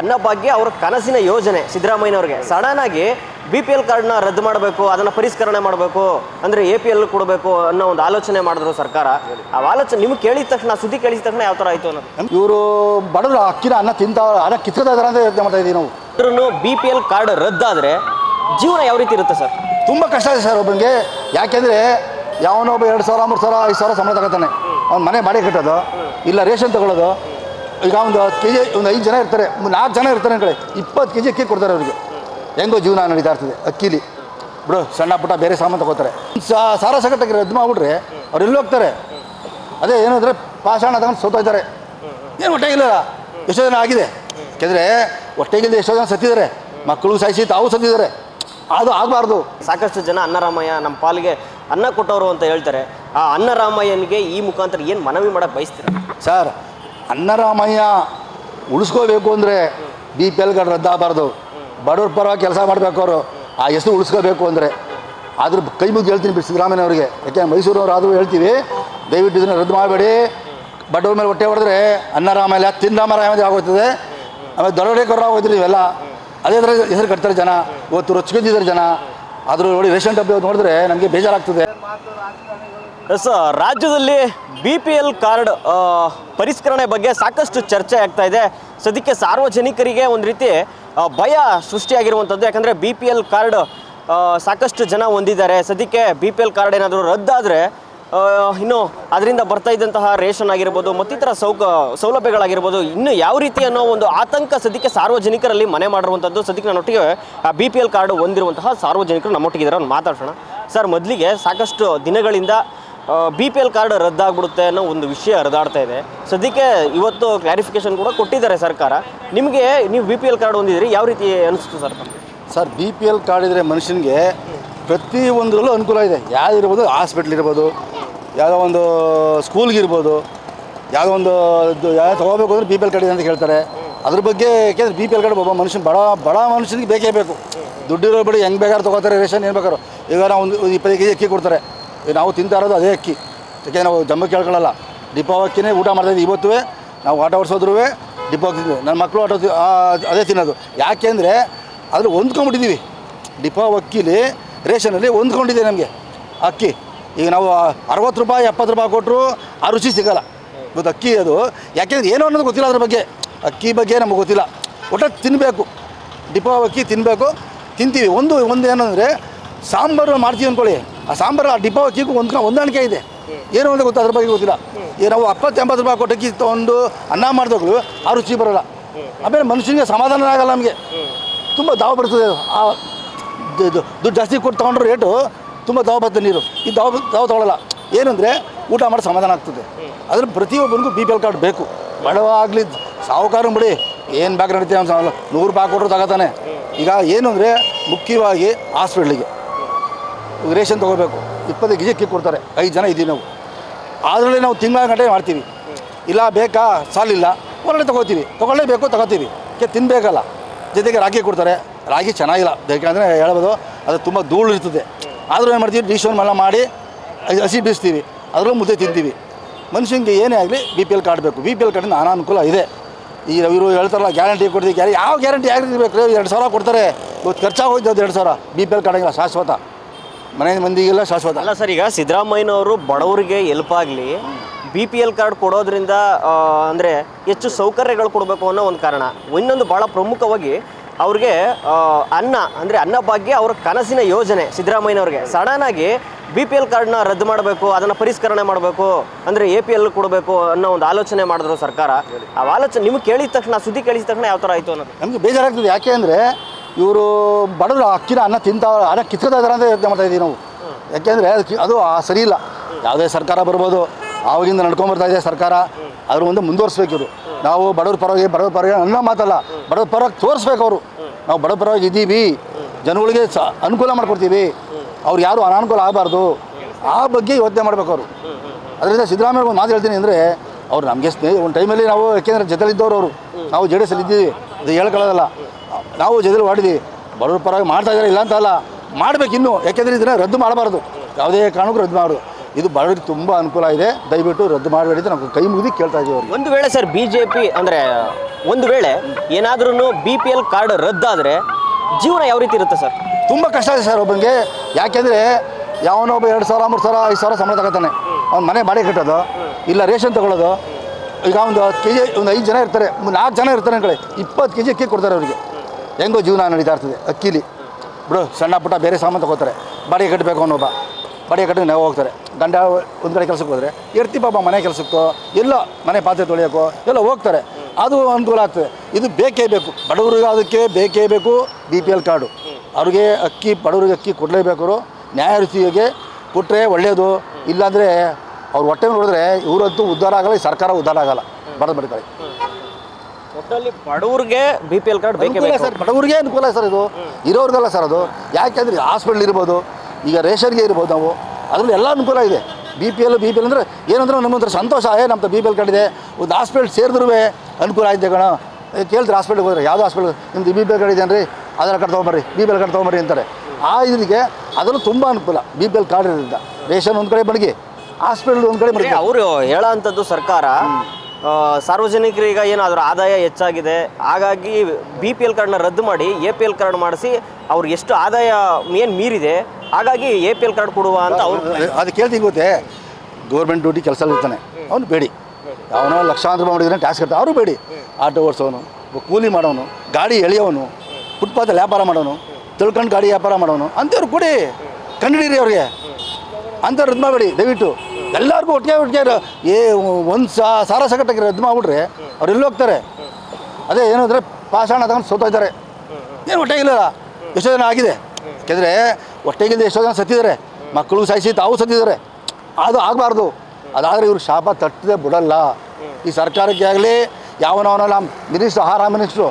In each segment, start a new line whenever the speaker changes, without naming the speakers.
ಅನ್ನಭಾಗ್ಯ ಅವರ ಕನಸಿನ ಯೋಜನೆ ಸಿದ್ದರಾಮಯ್ಯನವ್ರಿಗೆ. ಸಡನ್ ಆಗಿ ಬಿ ಪಿ ಎಲ್ ಕಾರ್ಡ್ನ ರದ್ದು ಮಾಡಬೇಕು ಅದನ್ನ ಪರಿಷ್ಕರಣೆ ಮಾಡಬೇಕು ಅಂದ್ರೆ ಎ ಪಿ ಎಲ್ ಕೊಡಬೇಕು ಅನ್ನೋ ಒಂದು ಆಲೋಚನೆ ಮಾಡಿದ್ರು ಸರ್ಕಾರ. ಆ ಆಲೋಚನೆ ನಿಮ್ಗೆ ಕೇಳಿದ ತಕ್ಷಣ ಸುದ್ದಿ ಕೇಳಿದ ತಕ್ಷಣ ಯಾವ ಥರ ಆಯ್ತು ಅನ್ನೋದು?
ಇವರು ಬಡವರು ಅಕ್ಕಿನ ಅನ್ನ ತಿಂತ ಅನ್ನ ಕಿತ್ಕೋತಾ ಇದಾರೆ ಅಂತ ಯೋಚನೆ ಮಾಡ್ತಾ ಇದೀವಿ ನಾವು.
ಇದ್ರೂ ಬಿ ಪಿ ಎಲ್ ಕಾರ್ಡ್ ರದ್ದಾದ್ರೆ ಜೀವನ ಯಾವ ರೀತಿ ಇರುತ್ತೆ ಸರ್?
ತುಂಬ ಕಷ್ಟ ಇದೆ ಸರ್ ಒಬ್ಬನಿಗೆ. ಯಾಕೆಂದರೆ ಯಾವನೊಬ್ಬ ಎರಡು ಸಾವಿರ ಮೂರು ಸಾವಿರ ಐದು ಸಾವಿರ ಸಂಬಳ ತಗೋತಾನೆ. ಅವ್ನು ಮನೆ ಬಾಡಿಗೆ ಕಟ್ಟೋದು ಇಲ್ಲ ರೇಷನ್ ತಗೊಳ್ಳೋದು ಈಗ ಒಂದು ಹತ್ತು ಕೆ ಜಿ ಒಂದು ಐದು ಜನ ಇರ್ತಾರೆ. ನಾಲ್ಕು ಜನ ಇರ್ತಾರೆ ಅಂದ್ಕೊಳ್ಳಿ ಇಪ್ಪತ್ತು ಕೆ ಜಿ ಅಕ್ಕಿ ಕೊಡ್ತಾರೆ ಅವರಿಗೆ. ಹೆಂಗೋ ಜೀವನ ನಡೀತಾ ಇರ್ತದೆ ಅಕ್ಕಿಲಿ. ಬಿಡು ಸಣ್ಣ ಪುಟ್ಟ ಬೇರೆ ಸಾಮಾನು ತಗೋತಾರೆ. ಸಾರ ಸಗಟಕ್ಕೆ ರದ್ದು ಮಾಡಿಬಿಟ್ರೆ ಅವ್ರು ಎಲ್ಲಿ ಹೋಗ್ತಾರೆ? ಅದೇ ಏನಂದರೆ ಪಾಷಾಣ ತಗೊಂಡು ಸೋತೋಯ್ತಾರೆ ಏನು ಹೊಟ್ಟೆಗಿಲ್ಲ ಎಷ್ಟೋ ಜನ ಆಗಿದೆ. ಯಾಕೆಂದರೆ ಹೊಟ್ಟೆಗಿಲ್ಲದೆ ಎಷ್ಟೋ ಜನ ಸತ್ತಿದ್ದಾರೆ. ಮಕ್ಕಳು ಸಾಯಿಸಿ ತಾವು ಸತ್ತಿದ್ದಾರೆ. ಅದು ಆಗಬಾರ್ದು.
ಸಾಕಷ್ಟು ಜನ ಅನ್ನರಾಮಯ್ಯ ನಮ್ಮ ಪಾಲಿಗೆ ಅನ್ನ ಕೊಟ್ಟವರು ಅಂತ ಹೇಳ್ತಾರೆ. ಆ ಅನ್ನರಾಮಯ್ಯನಿಗೆ ಈ ಮುಖಾಂತರ ಏನು ಮನವಿ ಮಾಡೋಕ್ಕೆ ಬಯಸ್ತೀರ?
ಸರ್ ಅನ್ನರಾಮಯ್ಯ ಉಳಿಸ್ಕೋಬೇಕು ಅಂದರೆ ಬಿ ಪಿ ಎಲ್ ಕಾರ್ಡ್ ರದ್ದಾಗಬಾರ್ದು. ಬಡವ್ರ ಪರ ಕೆಲಸ ಮಾಡಬೇಕು ಅವರು. ಆ ಹೆಸರು ಉಳಿಸ್ಕೋಬೇಕು ಅಂದರೆ. ಆದರೂ ಕೈ ಮುಗಿದು ಹೇಳ್ತೀನಿ ಬಿಡಿ ಸಿದ್ದರಾಮಯ್ಯನವ್ರಿಗೆ ಯಾಕೆ ಮೈಸೂರವ್ರು ಆದರೂ ಹೇಳ್ತೀವಿ. ದಯವಿಟ್ಟು ಇದನ್ನು ರದ್ದು ಮಾಡಬೇಡಿ. ಬಡವ್ರ ಮೇಲೆ ಹೊಟ್ಟೆ ಹೊಡೆದ್ರೆ ಅನ್ನರಾಮಯ್ಯ ತಿನ್ನರಾಮರಾಮ ಆಗೋಗ್ತದೆ ಆಮೇಲೆ ದರೋಡೆಕೋರ ಆಗೋಯ್ತೀರಿ ಇವೆಲ್ಲ ಅದೇ ಥರ ಹೆಸರು ಕಟ್ತಾರೆ ಜನ. ಇವತ್ತು ರೊಚ್ಕೊಂಡಿದ್ದಾರೆ ಜನ. ಆದರೂ ನೋಡಿ ರೇಷನ್ ಡಬ್ಬಿ ನೋಡಿದ್ರೆ ನಮಗೆ ಬೇಜಾರಾಗ್ತದೆ.
ಎಸ್ ರಾಜ್ಯದಲ್ಲಿ ಬಿ ಪಿ ಎಲ್ ಕಾರ್ಡ್ ಪರಿಷ್ಕರಣೆ ಬಗ್ಗೆ ಸಾಕಷ್ಟು ಚರ್ಚೆ ಆಗ್ತಾ ಇದೆ. ಸದ್ಯಕ್ಕೆ ಸಾರ್ವಜನಿಕರಿಗೆ ಒಂದು ರೀತಿ ಭಯ ಸೃಷ್ಟಿಯಾಗಿರುವಂಥದ್ದು ಯಾಕಂದರೆ ಬಿ ಪಿ ಎಲ್ ಕಾರ್ಡ್ ಸಾಕಷ್ಟು ಜನ ಹೊಂದಿದ್ದಾರೆ. ಸದ್ಯಕ್ಕೆ ಬಿ ಪಿ ಎಲ್ ಕಾರ್ಡ್ ಏನಾದರೂ ರದ್ದಾದರೆ ಇನ್ನು ಅದರಿಂದ ಬರ್ತಾ ಇದ್ದಂತಹ ರೇಷನ್ ಆಗಿರ್ಬೋದು, ಮತ್ತಿತರ ಸೌಕ, ಸೌಲಭ್ಯಗಳಾಗಿರ್ಬೋದು, ಇನ್ನು ಯಾವ ರೀತಿ ಅನ್ನೋ ಒಂದು ಆತಂಕ ಸದ್ಯಕ್ಕೆ ಸಾರ್ವಜನಿಕರಲ್ಲಿ ಮನೆ ಮಾಡಿರುವಂಥದ್ದು ಸದ್ಯಕ್ಕೆ ನನ್ನೊಟ್ಟಿಗೆ ಬಿ ಪಿ ಎಲ್ ಕಾರ್ಡ್ ಹೊಂದಿರುವಂತಹ ಸಾರ್ವಜನಿಕರು ನಮ್ಮೊಟ್ಟಿಗಿದ್ದಾರೆ ಅವ್ನು ಮಾತಾಡ್ಸೋಣ. ಸರ್, ಮೊದಲಿಗೆ ಸಾಕಷ್ಟು ದಿನಗಳಿಂದ ಬಿ ಪಿ ಎಲ್ ಕಾರ್ಡ್ ರದ್ದಾಗ್ಬಿಡುತ್ತೆ ಅನ್ನೋ ಒಂದು ವಿಷಯ ಹರಿದಾಡ್ತಾ ಇದೆ. ಸದ್ಯಕ್ಕೆ ಇವತ್ತು ಕ್ಲಾರಿಫಿಕೇಶನ್ ಕೂಡ ಕೊಟ್ಟಿದ್ದಾರೆ ಸರ್ಕಾರ. ನಿಮಗೆ ನೀವು ಬಿ ಪಿ ಎಲ್ ಕಾರ್ಡ್ ಹೊಂದಿದ್ರಿ ಯಾವ ರೀತಿ ಅನಿಸ್ತು sir?
Sir B P L card ಇದ್ದರೆ ಮನುಷ್ಯನಿಗೆ ಪ್ರತಿ ಒಂದರಲ್ಲೂ ಅನುಕೂಲ ಇದೆ. ಯಾವ್ದಿರ್ಬೋದು ಹಾಸ್ಪಿಟ್ಲ್ ಇರ್ಬೋದು, ಯಾವುದೋ ಒಂದು ಸ್ಕೂಲ್ಗಿರ್ಬೋದು ಯಾವುದೋ ಒಂದು ಯಾವ್ದು ತೊಗೋಬೇಕು ಅಂದರೆ ಬಿ ಪಿ ಎಲ್ ಕಾರ್ಡ್ ಇದೆ ಅಂತ ಹೇಳ್ತಾರೆ. ಅದ್ರ ಬಗ್ಗೆ ಯಾಕೆಂದ್ರೆ ಬಿ ಪಿ ಎಲ್ ಕಾರ್ಡ್ ಒಬ್ಬ ಮನುಷ್ಯನ ಬಡ ಬಡ ಮನುಷ್ಯನಿಗೆ ಬೇಕೇ ಬೇಕು. ದುಡ್ಡಿರೋ ಬಿಡಿ, ಹೆಂಗೆ ಬೇಕಾದ್ರೆ ತೊಗೋತಾರೆ, ರೇಷನ್ ಏನು ಬೇಕಾದ್ರು. ಈಗ ನಾವು ಒಂದು ಇಪ್ಪತ್ತು ಇಪ್ಪತ್ತೈದು ಕೆ ಜಿ ಅಕ್ಕಿ ಕೊಡ್ತಾರೆ. ನಾವು ತಿಂತಾ ಇರೋದು ಅದೇ ಅಕ್ಕಿ. ಯಾಕೆ ನಾವು ಜಮ್ಮ ಕೇಳ್ಕೊಳ್ಳಲ್ಲ. ಡಿಪೋ ಅಕ್ಕಿನೇ ಊಟ ಮಾಡ್ತಾಯಿದ್ವಿ ಇವತ್ತು ನಾವು ಆಟ ಓಡಿಸೋದ್ರೂ ಡಿಪೋ. ನನ್ನ ಮಕ್ಕಳು ಆಟೋ ಅದೇ ತಿನ್ನೋದು. ಯಾಕೆಂದರೆ ಅದ್ರ ಹೊಂದ್ಕೊಂಡ್ಬಿಟ್ಟಿದ್ದೀವಿ. ಡಿಪೋ ಅಕ್ಕಿಲಿ ರೇಷನಲ್ಲಿ ಹೊಂದ್ಕೊಂಡಿದೆ ನಮಗೆ ಅಕ್ಕಿ. ಈಗ ನಾವು ಅರವತ್ತು ರೂಪಾಯಿ, ಎಪ್ಪತ್ತು ರೂಪಾಯಿ ಕೊಟ್ಟರು ಆ ರುಚಿ ಸಿಗೋಲ್ಲ. ಇವತ್ತು ಅಕ್ಕಿ ಅದು. ಯಾಕೆಂದ್ರೆ ಏನು ಅನ್ನೋದು ಗೊತ್ತಿಲ್ಲ ಅದ್ರ ಬಗ್ಗೆ. ಅಕ್ಕಿ ಬಗ್ಗೆ ನಮಗೆ ಗೊತ್ತಿಲ್ಲ. ಒಟ್ಟು ತಿನ್ನಬೇಕು ಡಿಪೋ ಅಕ್ಕಿ ತಿನ್ನಬೇಕು ತಿಂತೀವಿ. ಒಂದು ಒಂದು ಏನಂದರೆ ಸಾಂಬಾರು ಮಾಡ್ತೀವಿ ಅಂದ್ಕೊಳ್ಳಿ ಆ ಸಾಂಬಾರು ಆ ಡಿಪ್ಪ ಅಕ್ಕಿಗೂ ಒಂದು ಹೊಂದಾಣಿಕೆ ಇದೆ. ಏನು ಅಂತ ಗೊತ್ತಾ ಅದ್ರ ಬಗ್ಗೆ ಗೊತ್ತಿಲ್ಲ. ಈಗ ನಾವು ಅಪ್ಪತ್ತು ಎಂಬತ್ತು ರೂಪಾಯಿ ಕೊಟ್ಟು ಅಕ್ಕಿ ತೊಗೊಂಡು ಅನ್ನ ಮಾಡಿದಾಗಲೂ ಆ ರುಚಿ ಬರೋಲ್ಲ. ಆಮೇಲೆ ಮನುಷ್ಯನಿಗೆ ಸಮಾಧಾನ ಆಗಲ್ಲ ನಮಗೆ. ತುಂಬ ದಾವ ಬರ್ತದೆ. ಆ ದುಡ್ಡು ಜಾಸ್ತಿ ಕೊಟ್ಟು ತೊಗೊಂಡ್ರೆ ರೇಟು ತುಂಬ ದಾವ ಬರ್ತದೆ ನೀರು. ಈ ದಾವ ದಾವ ತೊಗೊಳಲ್ಲ. ಏನಂದರೆ ಊಟ ಮಾಡಿ ಸಮಾಧಾನ ಆಗ್ತದೆ. ಅದ್ರ ಪ್ರತಿಯೊಬ್ಬನಿಗೂ ಬಿ ಪಿ ಎಲ್ ಕಾರ್ಡ್ ಬೇಕು. ಬಡವ ಆಗಲಿ ಸಾಹುಕಾರ ಬಿಡಿ. ಏನು ಬ್ಯಾಕ್ ನಡೀತೀವಿ ನೂರು ರೂಪಾಯಿ ಕೊಟ್ಟರು ತಗೋತಾನೆ. ಈಗ ಏನು ಅಂದರೆ ಮುಖ್ಯವಾಗಿ ಹಾಸ್ಪಿಟ್ಲಿಗೆ. ರೇಷನ್ ತೊಗೋಬೇಕು. ಇಪ್ಪತ್ತು ಕೆ ಜಿ ಅಕ್ಕಿ ಕೊಡ್ತಾರೆ. ಐದು ಜನ ಇದ್ದೀವಿ ನಾವು. ಅದರಲ್ಲಿ ನಾವು ತಿಂಗಳ ಗಂಟೆ ಮಾಡ್ತೀವಿ. ಇಲ್ಲ, ಬೇಕಾ? ಸಾಲಿಲ್ಲ. ಹೊರಗಡೆ ತೊಗೋತೀವಿ. ತೊಗೊಳ್ಳೇಬೇಕು, ತಗೋತೀವಿ. ಕೆ ತಿನ್ನಬೇಕಲ್ಲ ಜೊತೆಗೆ ರಾಗಿ ಕೊಡ್ತಾರೆ. ರಾಗಿ ಚೆನ್ನಾಗಿಲ್ಲ. ಯಾಕೆಂದರೆ ಹೇಳ್ಬೋದು. ಅದು ತುಂಬ ಧೂಳು ಇರ್ತದೆ. ಆದರೂ ಏನು ಮಾಡ್ತೀವಿ? ಡಿಶೋನ್ ಎಲ್ಲ ಮಾಡಿ ಹಸಿ- ಬೀಸ್ತೀವಿ. ಅದರಲ್ಲೂ ಮುದ್ದೆ ತಿಂತೀವಿ. ಮನುಷ್ಯನಿಗೆ ಏನೇ ಆಗಲಿ ಬಿ ಪಿ ಎಲ್ ಕಾರ್ಡ್ ಬೇಕು. ಬಿ ಪಿ ಎಲ್ ಕಾರ್ಡಿಂದ ಅನಾನುಕೂಲ ಇದೆ. ಈ ಇವರು ಹೇಳ್ತಾರಲ್ಲ, ಗ್ಯಾರಂಟಿ ಕೊಡ್ತೀವಿ ಯಾವ ಗ್ಯಾರಂಟಿ ಆಗಿರ್ಬೇಕು ಬೇಕು ಎರಡು ಸಾವಿರ ಕೊಡ್ತಾರೆ. ಇವತ್ತು ಖರ್ಚಾಗೋಯ್ತು ಅದು ಎರಡು ಸಾವಿರ. ಬಿ ಪಿ ಎಲ್ ಕಾರ್ಡ್ ಶಾಶ್ವತ. ಮನೆ ಮಂದಿಗೆಲ್ಲ ಶಾಶ್ವತ.
ಅಲ್ಲ ಸರ್ ಈಗ ಸಿದ್ದರಾಮಯ್ಯನವರು ಬಡವರಿಗೆ ಹೆಲ್ಪ್ ಆಗಲಿ ಬಿ ಪಿ ಎಲ್ ಕಾರ್ಡ್ ಕೊಡೋದ್ರಿಂದ ಅಂದರೆ ಅಂದ್ರೆ ಹೆಚ್ಚು ಸೌಕರ್ಯಗಳು ಕೊಡಬೇಕು ಅನ್ನೋ ಒಂದು ಕಾರಣ. ಇನ್ನೊಂದು ಭಾಳ ಪ್ರಮುಖವಾಗಿ ಅವ್ರಿಗೆ ಅನ್ನ ಅಂದರೆ ಅನ್ನಭಾಗ್ಯ ಅವರ ಕನಸಿನ ಯೋಜನೆ ಸಿದ್ದರಾಮಯ್ಯನವ್ರಿಗೆ. ಸಡನ್ ಆಗಿ ಬಿ ಪಿ ಎಲ್ ಕಾರ್ಡ್ನ ರದ್ದು ಮಾಡಬೇಕು ಅದನ್ನು ಪರಿಷ್ಕರಣೆ ಮಾಡಬೇಕು ಅಂದರೆ ಎ ಪಿ ಎಲ್ ಕೊಡಬೇಕು ಅನ್ನೋ ಒಂದು ಆಲೋಚನೆ ಮಾಡಿದ್ರು ಸರ್ಕಾರ. ಆ ಆಲೋಚನೆ ನಿಮ್ಗೆ ಕೇಳಿದ ತಕ್ಷಣ ಸುದ್ದಿ ಕೇಳಿದ ತಕ್ಷಣ ಯಾವ ಥರ ಆಯಿತು ಅನ್ನೋದು?
ನಮಗೆ ಬೇಜಾರಾಗ್ತದೆ. ಯಾಕೆ ಅಂದರೆ ಇವರು ಬಡವರು ಅಕ್ಕಿನ ಅನ್ನ ತಿಂತ ಅನ್ನ ಕಿತ್ಕೊತಾ ಇದ್ದಾರೆ ಅಂತ ಯೋಚನೆ ಮಾಡ್ತಾ ಇದ್ದೀವಿ ನಾವು. ಯಾಕೆಂದರೆ ಅದು ಆ ಸರಿ ಇಲ್ಲ. ಯಾವುದೇ ಸರ್ಕಾರ ಬರ್ಬೋದು, ಆವಾಗಿಂದ ನಡ್ಕೊಂಬರ್ತಾ ಇದೆ ಸರ್ಕಾರ ಅದ್ರ ಮುಂದೆ ಮುಂದುವರ್ಸ್ಬೇಕು ಇವರು. ನಾವು ಬಡವ್ರ ಪರವಾಗಿ ಬಡವ್ರ ಪರವಾಗಿ ಅನ್ನ ಮಾತಲ್ಲ, ಬಡವ್ರ ಪರವಾಗಿ ತೋರಿಸ್ಬೇಕು ಅವರು. ನಾವು ಬಡವ್ರ ಪರವಾಗಿ ಇದ್ದೀವಿ, ಜನಗಳಿಗೆ ಸ ಅನುಕೂಲ ಮಾಡ್ಕೊಡ್ತೀವಿ. ಅವ್ರು ಯಾರು ಅನಾನುಕೂಲ ಆಗಬಾರ್ದು. ಆ ಬಗ್ಗೆ ಯೋಚನೆ ಮಾಡ್ಬೇಕು ಅವರು. ಅದರಿಂದ ಸಿದ್ದರಾಮಯ್ಯ ಒಂದು ಮಾತು ಹೇಳ್ತೀನಿ ಅಂದರೆ, ಅವ್ರು ನಮಗೆ ಸ್ನೇಹ, ಒಂದು ಟೈಮಲ್ಲಿ ನಾವು, ಯಾಕೆಂದರೆ ಜೊತೆಲಿದ್ದವ್ರು ಅವರು. ನಾವು ಜೆ ಡಿ ಎಸ್ ಇದ್ದೀವಿ, ಅದು ಹೇಳ್ಕೊಳ್ಳೋದಲ್ಲ. ನಾವು ಜೊತೆಲಿ ಮಾಡಿದ್ವಿ ಬಡವ್ರ ಪರವಾಗಿ ಮಾಡ್ತಾ ಇದ್ದಾರೆ ಇಲ್ಲ ಅಂತ ಅಲ್ಲ ಇನ್ನೂ ಇನ್ನು. ಯಾಕೆಂದರೆ ಇದನ್ನು ರದ್ದು ಮಾಡಬಾರ್ದು. ಯಾವುದೇ ಕಾರಣಕ್ಕೂ ರದ್ದು ಮಾಡೋದು ಇದು ಬಡವರಿಗೆ ತುಂಬ ಅನುಕೂಲ ಇದೆ. ದಯವಿಟ್ಟು ರದ್ದು ಮಾಡಬೇಡಿ ಅಂತ ನಾವು ಕೈ ಮುಗಿದು ಕೇಳ್ತಾ ಇದ್ದೀವಿ ಅವ್ರಿಗೆ.
ಒಂದು ವೇಳೆ ಸರ್ ಬಿ ಜೆ ಪಿ ಅಂದರೆ ಒಂದು ವೇಳೆ ಏನಾದ್ರೂ ಬಿ ಪಿ ಎಲ್ ಕಾರ್ಡ್ ರದ್ದಾದರೆ ಜೀವನ ಯಾವ ರೀತಿ ಇರುತ್ತೆ ಸರ್?
ತುಂಬ ಕಷ್ಟ ಇದೆ ಸರ್ ಒಬ್ಬನಿಗೆ. ಯಾಕೆಂದರೆ ಯಾವನೋ ಒಬ್ಬ ಎರಡು ಸಾವಿರ ಮೂರು ಸಾವಿರ ಐದು ಸಾವಿರ ಸಂಬಳ ತಗೋತಾನೆ. ಅವ್ನ ಮನೆ ಬಾಡಿಗೆ ಕಟ್ಟೋದು ಇಲ್ಲ ರೇಷನ್ ತಗೊಳ್ಳೋದು. ಈಗ ಒಂದು ಹತ್ತು ಕೆ ಜಿ ಒಂದು ಐದು ಜನ ಇರ್ತಾರೆ. ನಾಲ್ಕು ಜನ ಇರ್ತಾರೆ ಅಂದ್ಕೊಳ್ಳಿ. ಇಪ್ಪತ್ತು ಕೆ ಜಿ ಅಕ್ಕಿ ಕೊಡ್ತಾರೆ ಅವರಿಗೆ. ಹೆಂಗೋ ಜೀವನ ನಡೀತಾ ಇರ್ತದೆ, ಅಕ್ಕಿಲಿ. ಬಿಡು, ಸಣ್ಣ ಪುಟ್ಟ ಬೇರೆ ಸಾಮಾನು ತಗೋತಾರೆ. ಬಾಡಿಗೆ ಕಟ್ಟಬೇಕು ಅನ್ನೋಬ್ಬ ಬಾಡಿಗೆ ಕಟ್ಟಿದ್ರೆ ನಾವು ಹೋಗ್ತಾರೆ. ಗಂಡ ಒಂದು ಕಡೆ ಕೆಲಸಕ್ಕೆ ಹೋದರೆ, ಇರ್ತಿ ಪಾಪ ಮನೆ ಕೆಲಸಕ್ಕೋ, ಎಲ್ಲೋ ಮನೆ ಪಾತ್ರೆ ತೊಳೆಯೋಕ್ಕೋ, ಎಲ್ಲ ಹೋಗ್ತಾರೆ. ಅದು ಅನುಕೂಲ ಆಗ್ತದೆ. ಇದು ಬೇಕೇ ಬೇಕು. ಬಡವರಿಗೆ ಅದಕ್ಕೆ ಬೇಕೇ ಬೇಕು. B P L card. ಅವ್ರಿಗೆ ಅಕ್ಕಿ, ಬಡವರಿಗೆ ಅಕ್ಕಿ ಕೊಡಲೇಬೇಕು ನ್ಯಾಯ ರುಚಿಗೆ ಕೊಟ್ಟರೆ ಒಳ್ಳೆಯದು ಇಲ್ಲಾಂದರೆ ಅವ್ರು ಹೊಟ್ಟೆ ನೋಡಿದ್ರೆ ಇವರಂತೂ ಉದ್ಧಾರ ಆಗಲ್ಲ, ಈ ಸರ್ಕಾರ ಉದ್ಧಾರ ಆಗಲ್ಲ. ಬರೋದು ಬಡ್ತಾರೆ
ಒಟ್ಟಲ್ಲಿ ಬಡವ್ರಿಗೆ ಬಿ ಪಿ ಎಲ್ ಕಾರ್ಡ್ ಬೇಕೇ
ಅನುಕೂಲ
ಬೇಕು.
ಸರ್ ಬಡವರಿಗೆ ಅನುಕೂಲ ಸರ್ ಇದು. ಇರೋರ್ಗಲ್ಲ ಸರ್ ಅದು. ಯಾಕೆಂದ್ರೆ ಹಾಸ್ಪಿಟ್ಲ್ ಇರ್ಬೋದು ಈಗ ರೇಷನ್ಗೆ ಇರ್ಬೋದು ನಾವು. ಅದರಲ್ಲಿ ಎಲ್ಲ ಅನುಕೂಲ ಇದೆ. B P L B P L ಅಂದರೆ ಏನಂದ್ರೆ ನಮ್ಮಂದ್ರೆ ಸಂತೋಷ. ಏ ನಮ್ಮ ಬಿ ಪಿ ಎಲ್ ಕಾರ್ಡ್ ಇದೆ. ಒಂದು ಹಾಸ್ಪಿಟ್ಲ್ ಸೇರಿದ್ರೂ ಅನುಕೂಲ ಆಯ್ತು ಕಣ. ಕೇಳಿದ್ರೆ ಹಾಸ್ಪಿಟ್ಲಿಗೆ ಹೋದ್ರೆ? ಯಾವುದು ಹಾಸ್ಪಿಟ್ಲ್ ನಿಮ್ದು ಬಿ ಪಿ ಎಲ್ ಕಾರ್ಡ್ ಇದೆ ಅನ್ರಿ ಆಧಾರ್ ಕಾರ್ಡ್ ತೊಗೊಂಬರ್ರಿ. ಬಿ ಪಿ ಎಲ್ ಕಾರ್ಡ್ ತೊಗೊಂಬರ್ರಿ ಅಂತಾರೆ. ಆ ಇದಕ್ಕೆ ಅದರಲ್ಲೂ ತುಂಬ ಅನುಕೂಲ. ಬಿ ಪಿ ಎಲ್ ಕಾರ್ಡ್ ಇರೋದ್ರಿಂದ. ರೇಷನ್ ಒಂದು ಕಡೆ ಬಡಗಿ ಹಾಸ್ಪಿಟಲ್ ಒಂದು ಕಡೆ ಬಡಗಿ
ಅವರು ಹೇಳೋ ಅಂಥದ್ದು ಸರ್ಕಾರ ಸಾರ್ವಜನಿಕರಿಗೆ ಅದರ ಆದಾಯ ಹೆಚ್ಚಾಗಿದೆ. ಹಾಗಾಗಿ ಬಿ ಪಿ ಎಲ್ ಕಾರ್ಡ್ನ ರದ್ದು ಮಾಡಿ ಎ ಪಿ ಎಲ್ ಕಾರ್ಡ್ ಮಾಡಿಸಿ ಅವ್ರಿಗೆ ಎಷ್ಟು ಆದಾಯ ಏನು ಮೀರಿದೆ, ಹಾಗಾಗಿ ಎ ಪಿ ಎಲ್ ಕಾರ್ಡ್ ಕೊಡುವ ಅಂತ ಅವ್ರು
ಅದು ಕೇಳ್ತೀನಿ ಗೊತ್ತೇ? ಗೌರ್ಮೆಂಟ್ ಡ್ಯೂಟಿ ಕೆಲಸ ಇರ್ತಾನೆ. ಅವನು ಬೇಡಿ. ಅವನು ಲಕ್ಷಾಂತರ ಮಾಡಿದ್ರೆ ಟ್ಯಾಕ್ಸ್ ಕಟ್ಟ ಅವರು ಬೇಡಿ. ಆಟೋ ಓಡಿಸೋನು ಕೂಲಿ ಮಾಡೋನು, ಗಾಡಿ ಎಳೆಯೋನು ಫುಟ್ಪಾತ್ ವ್ಯಾಪಾರ ಮಾಡೋನು, ತಿಳ್ಕೊಂಡು ಗಾಡಿ ವ್ಯಾಪಾರ ಮಾಡೋನು, ಅಂಥವ್ರು ಕೊಡಿ. ಕಂಡಿಡೀರಿ ಅವ್ರಿಗೆ. ಅಂಥವ್ರು ರದ್ದು ಮಾಡಬೇಡಿ ದಯವಿಟ್ಟು. ಎಲ್ಲರಿಗೂ ಒಟ್ಟಿಗೆ ಒಟ್ಟಿಗೆ ಏ, ಒಂದು ಸಾರ ಸಗಟಕ್ಕೆ ರದ್ದು ಮಾಡಿಬಿಟ್ರೆ ಅವ್ರು ಎಲ್ಲಿ ಹೋಗ್ತಾರೆ? ಅದೇ ಏನು ಅಂದರೆ ಪಾಷಾಣ ತಗೊಂಡು ಸೋತೋಯ್ತಾರೆ ಏನು ಹೊಟ್ಟೆಗಿಲ್ಲ ಎಷ್ಟೋ ಜನ ಆಗಿದೆ. ಯಾಕೆಂದರೆ ಹೊಟ್ಟೆಗಿಲ್ಲದೆ ಎಷ್ಟೋ ಜನ ಸತ್ತಿದ್ದಾರೆ. ಮಕ್ಕಳು ಸಾಯಿಸಿ ತಾವು ಸತ್ತಿದ್ದಾರೆ. ಅದು ಆಗಬಾರ್ದು. ಅದಾದರೆ ಇವರು ಶಾಪ ತಟ್ಟದೆ ಬಿಡಲ್ಲ. ಈ ಸರ್ಕಾರಕ್ಕೆ ಆಗಲಿ, ಯಾವನವನಲ್ಲ, ಮಿನಿಸ್ಟ್ರು ಆಹಾರ ಮಿನಿಸ್ಟ್ರು,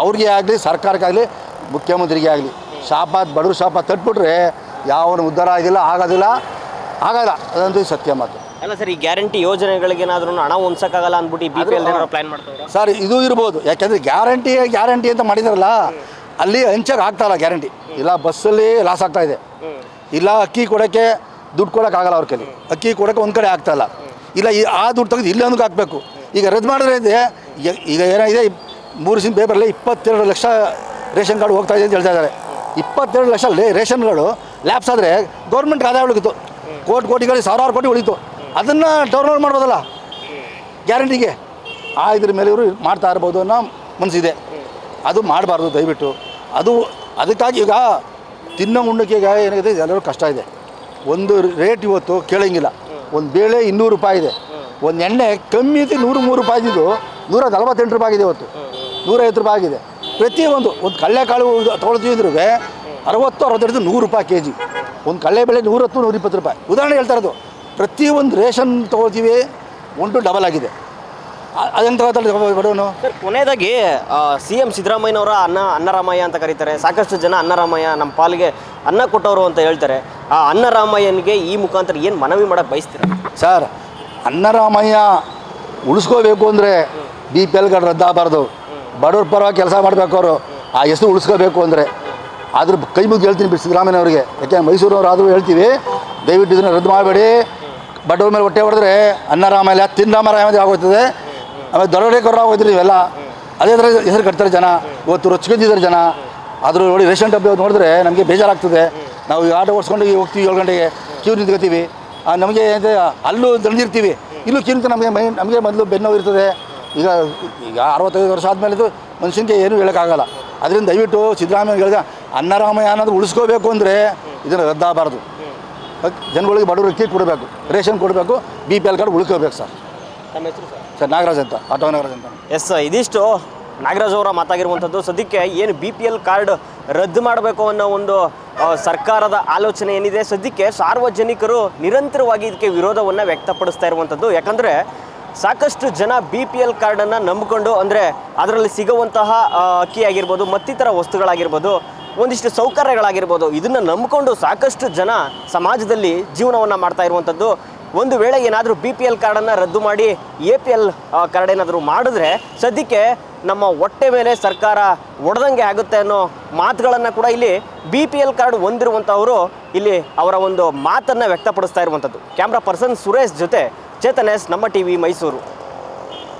ಅವ್ರಿಗೆ ಆಗಲಿ ಸರ್ಕಾರಕ್ಕಾಗಲಿ ಮುಖ್ಯಮಂತ್ರಿಗೆ ಆಗಲಿ, ಶಾಪ ಬಡವ್ರ ಶಾಪ ತಟ್ಬಿಟ್ರೆ ಯಾವನು ಉದ್ಧಾರ ಆಗಿಲ್ಲ, ಆಗೋದಿಲ್ಲ. ಆಗಲ್ಲ ಅದಂತೂ ಸತ್ಯ ಮಾತು.
ಅಲ್ಲ ಸರ್ ಈ ಗ್ಯಾರಂಟಿ ಯೋಜನೆಗಳಿಗೆ ಏನಾದರೂ ಹಣ ಹೊಂದ್ಸಕ್ಕಾಗಲ್ಲ ಅಂದ್ಬಿಟ್ಟು ಬಿ ಪಿ ಎಲ್ ಪ್ಲಾನ್ ಮಾಡ್ತಾರೆ
ಸರ್ ಇದು ಇರ್ಬೋದು. ಯಾಕೆಂದರೆ ಗ್ಯಾರಂಟಿ ಗ್ಯಾರಂಟಿ ಅಂತ ಮಾಡಿದಾರಲ್ಲ ಅಲ್ಲಿ ಹಂಚಕ್ಕೆ ಆಗ್ತಾಯಿಲ್ಲ ಗ್ಯಾರಂಟಿ. ಇಲ್ಲ ಬಸ್ಸಲ್ಲಿ ಲಾಸ್ ಆಗ್ತಾ ಇದೆ. ಇಲ್ಲ ಅಕ್ಕಿ ಕೊಡೋಕ್ಕೆ ದುಡ್ಡು ಕೊಡೋಕ್ಕಾಗಲ್ಲ ಅವ್ರ ಕೈಲಿ. ಅಕ್ಕಿ ಕೊಡೋಕ್ಕೆ ಒಂದು ಕಡೆ ಆಗ್ತಾಯಿಲ್ಲ ಇಲ್ಲ. ಈ ಆ ದುಡ್ಡು ತೆಗೆದು ಇಲ್ಲೊಂದಕ್ಕೆ ಹಾಕಬೇಕು. ಈಗ ರದ್ದು ಮಾಡಿದ್ರೆ ಇದೆ ಈಗ ಏನಾಗಿದೆ ಮೂರು ಸಿಮ್ ಪೇಪರಲ್ಲಿ ಇಪ್ಪತ್ತೆರಡು ಲಕ್ಷ ರೇಷನ್ ಕಾರ್ಡ್ ಹೋಗ್ತಾ ಇದೆ ಅಂತ ಹೇಳ್ತಾ ಇದ್ದಾರೆ. ಇಪ್ಪತ್ತೆರಡು ಲಕ್ಷ ರೇಷನ್ ರೇಷನ್ಗಳು ಲ್ಯಾಪ್ಸ್ ಆದರೆ ಗೌರ್ಮೆಂಟ್ಗೆ ಆದಾಯ ಉಳಿತು ಕೋಟಿ ಕೋಟಿಗಳಿಗೆ ಸಾವಿರಾರು ಕೋಟಿ ಉಳಿತು. ಅದನ್ನು ಟರ್ನ್ ಮಾಡ್ಬೋದಲ್ಲ? ಗ್ಯಾರಂಟಿಗೆ ಆ ಇದ್ರ ಮೇಲೆ ಇವರು ಮಾಡ್ತಾ ಇರ್ಬೋದು ಅನ್ನೋ ಮನಸ್ಸಿದೆ ಅದು ಮಾಡಬಾರ್ದು ದಯವಿಟ್ಟು. ಅದು ಅದಕ್ಕಾಗಿ ಈಗ ತಿನ್ನೋ ಉಣ್ಣಕ್ಕೆ ಈಗ ಏನಾಗಿದೆ? ಎಲ್ಲರೂ ಕಷ್ಟ ಇದೆ. ಒಂದು ರೇಟ್ ಇವತ್ತು ಕೇಳೋಂಗಿಲ್ಲ. ಒಂದು ಬೇಳೆ ಇನ್ನೂರು ರೂಪಾಯಿ ಇದೆ. ಒಂದು ಎಣ್ಣೆ ಕಮ್ಮಿ ಐತಿ ನೂರು ಮೂರು ರೂಪಾಯಿ ಇದ್ದು ನೂರ ನಲವತ್ತೆಂಟು ರೂಪಾಯಿ ಆಗಿದೆ ಇವತ್ತು. ನೂರೈವತ್ತು ರೂಪಾಯಿ ಆಗಿದೆ. ಪ್ರತಿಯೊಂದು ಒಂದು ಕಳ್ಳೆಕಾಳು ತೊಗೊಳ್ತೀವಿ ಅಂದ್ರೂ ಅರವತ್ತು, ಅರವತ್ತೆರಡು ನೂರು ರೂಪಾಯಿ ಕೆ ಜಿ ಒಂದು ಕಡಲೆಬೇಳೆ ನೂರತ್ತು ನೂರಿಪ್ಪತ್ತು ರೂಪಾಯಿ. ಉದಾಹರಣೆ ಹೇಳ್ತಾ ಇರೋದು. ಪ್ರತಿಯೊಂದು ರೇಷನ್ ತೊಗೊಳ್ತೀವಿ ಒನ್ ಟು ಡಬಲ್ ಆಗಿದೆ ಅದೆಂತ ಬಡವನು
ಸರ್ ಕೊನೆಯದಾಗಿ ಸಿ ಎಂ ಸಿದ್ದರಾಮಯ್ಯನವರ ಅನ್ನ ಅನ್ನರಾಮಯ್ಯ ಅಂತ ಕರೀತಾರೆ. ಸಾಕಷ್ಟು ಜನ ಅನ್ನರಾಮಯ್ಯ ನಮ್ಮ ಪಾಲಿಗೆ ಅನ್ನ ಕೊಟ್ಟವರು ಅಂತ ಹೇಳ್ತಾರೆ. ಆ ಅನ್ನರಾಮಯ್ಯನಿಗೆ ಈ ಮುಖಾಂತರ ಏನು ಮನವಿ ಮಾಡೋಕ್ಕೆ ಬಯಸ್ತೀರ?
ಸರ್ ಅನ್ನರಾಮಯ್ಯ ಉಳಿಸ್ಕೋಬೇಕು ಅಂದರೆ ಬಿ ಪಿ ಎಲ್ ಕಾರ್ಡ್ ರದ್ದಾಗಬಾರ್ದು. ಬಡವ್ರ ಪರವಾಗಿ ಕೆಲಸ ಮಾಡಬೇಕು ಅವರು. ಆ ಹೆಸರು ಉಳಿಸ್ಕೋಬೇಕು ಅಂದರೆ ಅದ್ರ ಕೈ ಮುಗಿ ಹೇಳ್ತೀನಿ ಬಿಡಿ ಸಿದ್ದರಾಮಯ್ಯನವ್ರಿಗೆ ಯಾಕೆ, ಮೈಸೂರವ್ರು ಆದರೂ ಹೇಳ್ತೀವಿ. ದಯವಿಟ್ಟು ಇದನ್ನು ರದ್ದು ಮಾಡಬೇಡಿ. ಬಡವ್ರ ಮೇಲೆ ಹೊಟ್ಟೆ ಹೊಡೆದ್ರೆ ಅನ್ನರಾಮಯ್ಯ ತಿನ್ನರಾಮಯ್ಯ ಆಗೋಗ್ತದೆ ಆಮೇಲೆ ದೊಡ್ಡವರೇ ಕೊರ ಹೋಗಿದ್ರಿ ಇವೆಲ್ಲ. ಅದೇ ಥರ ಹೆಸರು ಕಟ್ತಾರೆ ಜನ. ಇವತ್ತು ರೊಚ್ಕೊಂಡಿದ್ದಾರೆ ಜನ. ಆದರೂ ನೋಡಿ ರೇಷನ್ ಡಬ್ಬಿ ನೋಡಿದ್ರೆ ನಮಗೆ ಬೇಜಾರಾಗ್ತದೆ. ನಾವು ಈ ಆಟೋ ಓಡಿಸ್ಕೊಂಡು ಹೋಗ್ತೀವಿ ಏಳು ಗಂಟೆಗೆ. ಕ್ಯೂ ನಿಂತ್ಕೋತೀವಿ. ನಮಗೆ ಅಲ್ಲೂ ದಣಿದಿರ್ತೀವಿ ಇಲ್ಲೂ ಕ್ಯೂ ನಮಗೆ ಮೈ, ನಮಗೆ ಮೊದಲು ಬೆನ್ನೋವು ಇರ್ತದೆ. ಈಗ ಈಗ ಅರವತ್ತೈದು ವರ್ಷ ಆದಮೇಲೆ ಮನುಷ್ಯನಿಗೆ ಏನೂ ಹೇಳೋಕ್ಕಾಗಲ್ಲ. ಅದರಿಂದ ದಯವಿಟ್ಟು ಸಿದ್ದರಾಮಯ್ಯ ಹೇಳಿದ ಅನ್ನರಾಮಯ್ಯ ಅನ್ನೋದು ಉಳಿಸ್ಕೋಬೇಕು ಅಂದರೆ ಇದನ್ನು ರದ್ದಾಗಬಾರ್ದು ಜನಗಳಿಗೆ ಬಡವರು ಅಕ್ಕಿ ಕೊಡಬೇಕು ರೇಷನ್ ಕೊಡಬೇಕು ಬಿ ಪಿ ಎಲ್ ಕಾರ್ಡ್ ಉಳ್ಕೋಬೇಕು ಸರ್.
ನಮ್ಮ ಹೆಸರು ಸರ್?
ಸರ್ ನಾಗರಾಜ್ ಅಂತ ಆಟೋ ನಾಗರಾಜ್ ಅಂತ.
ಎಸ್ ಇದಿಷ್ಟು ನಾಗರಾಜ್ ಅವರ ಮಾತಾಗಿರುವಂಥದ್ದು ಸದ್ಯಕ್ಕೆ ಏನು ಬಿ ಪಿ ಎಲ್ ಕಾರ್ಡ್ ರದ್ದು ಮಾಡಬೇಕು ಅನ್ನೋ ಒಂದು ಸರ್ಕಾರದ ಆಲೋಚನೆ ಏನಿದೆ? ಸದ್ಯಕ್ಕೆ ಸಾರ್ವಜನಿಕರು ನಿರಂತರವಾಗಿ ಇದಕ್ಕೆ ವಿರೋಧವನ್ನು ವ್ಯಕ್ತಪಡಿಸ್ತಾ ಇರುವಂಥದ್ದು ಯಾಕಂದರೆ ಸಾಕಷ್ಟು ಜನ ಬಿ ಪಿ ಎಲ್ ಕಾರ್ಡನ್ನು ನಂಬಿಕೊಂಡು, ಅಂದರೆ ಅದರಲ್ಲಿ ಸಿಗುವಂತಹ ಅಕ್ಕಿ ಆಗಿರ್ಬೋದು, ಮತ್ತಿತರ ವಸ್ತುಗಳಾಗಿರ್ಬೋದು, ಒಂದಿಷ್ಟು ಸೌಕರ್ಯಗಳಾಗಿರ್ಬೋದು, ಇದನ್ನು ನಂಬಿಕೊಂಡು ಸಾಕಷ್ಟು ಜನ ಸಮಾಜದಲ್ಲಿ ಜೀವನವನ್ನು ಮಾಡ್ತಾ ಇರುವಂಥದ್ದು ಒಂದು ವೇಳೆ ಏನಾದರೂ ಬಿ ಪಿ ಎಲ್ ಕಾರ್ಡನ್ನು ರದ್ದು ಮಾಡಿ ಎ ಪಿ ಎಲ್ ಕಾರ್ಡ್ ಏನಾದರೂ ಮಾಡಿದ್ರೆ, ಸದ್ಯಕ್ಕೆ ನಮ್ಮ ಹೊಟ್ಟೆ ಮೇಲೆ ಸರ್ಕಾರ ಒಡೆದಂಗೆ ಆಗುತ್ತೆ ಅನ್ನೋ ಮಾತುಗಳನ್ನು ಕೂಡ ಇಲ್ಲಿ ಬಿ ಪಿ ಎಲ್ ಕಾರ್ಡ್ ಹೊಂದಿರುವಂಥವರು ಇಲ್ಲಿ ಅವರ ಒಂದು ಮಾತನ್ನು ವ್ಯಕ್ತಪಡಿಸ್ತಾ ಇರುವಂಥದ್ದು ಕ್ಯಾಮ್ರಾ ಪರ್ಸನ್ ಸುರೇಶ್ ಜೊತೆ ಚೇತನ್ ಎಸ್ ನಮ್ಮ ಟಿ ವಿ ಮೈಸೂರು.